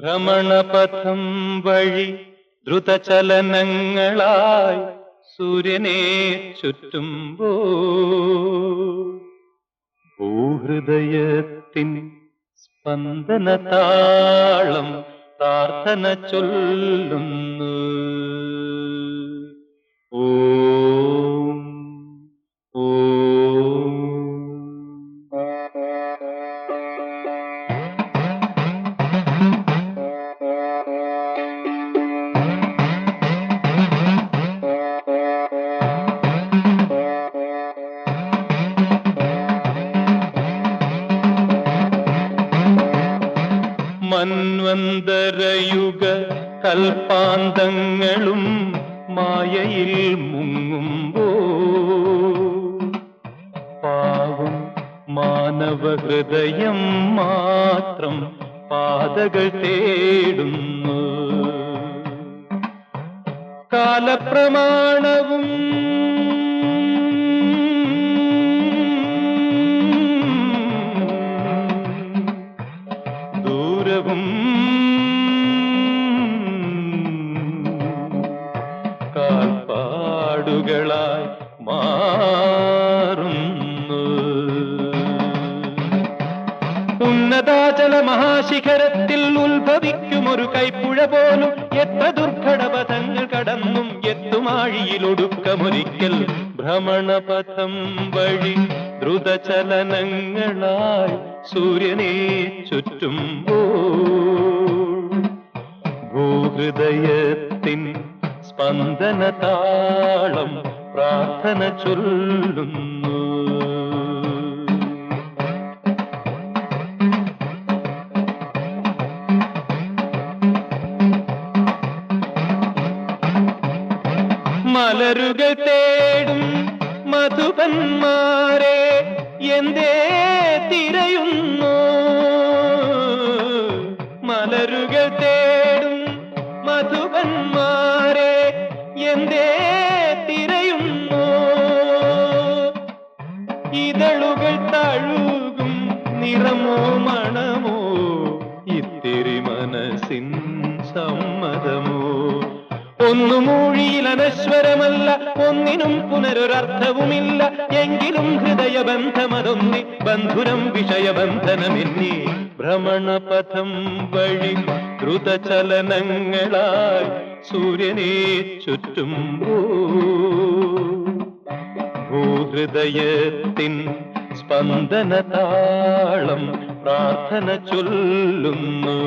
ഭ്രമണപഥം വഴി ദ്രുതചലനങ്ങളായി സൂര്യനെ ചുറ്റുമ്പോ. ഭൂഹൃദയത്തിൻ സ്പന്ദന താളം പ്രാർത്ഥന ചൊല്ലുന്നു. മന്വന്തരയുഗ കൽപ്പാന്തങ്ങളും മായയിൽ മുങ്ങുമ്പോ പാവം മാനവഹൃദയം മാത്രം പാതകൾ തേടുന്നു. കാലപ്രമാണവും ദൂരവും കാൽപ്പാടുകളായി മാറുന്നു. ഉന്നതാചല മഹാശിഖരത്തിൽ ഉത്ഭവിക്കും ഒരു കൈപ്പുഴ പോലും എത്ര ദുർഘടപഥങ്ങൾ കടന്നും എത്തുമാഴിയിലൊടുക്കമൊരിക്കൽ ഭ്രമണപഥം വഴി ദ്രുതചലനങ്ങളായി സൂര്യനെ ചുറ്റുമ്പോൾ ഭൂഹൃദയത്തിൻ സ്പന്ദന താളം പ്രാർത്ഥന ചൊല്ലുന്നു. മലരുകൾ തേടും മധുപന്മാരെ എന്തേ തിരയുന്നു? മലരുകൾ തേടും മധുപന്മാരെ എന്തേ തിരയുന്നു? ഇതളുകൾ തഴുകും നിറമോ മണമോ? ഒന്നു മൂഴിയിൽ അനശ്വരമല്ല ഒന്നിനും പുനരൊരർത്ഥവുമില്ല. എങ്കിലും ഹൃദയബന്ധമതൊന്നി ബന്ധുരം വിഷയബന്ധനമെന്നി. ഭ്രമണപഥം വഴി ദ്രുതചലനങ്ങളായി സൂര്യനെ ചുറ്റും ഭൂഹൃദയത്തിൻ സ്പന്ദന താളം പ്രാർത്ഥന ചൊല്ലുന്നു.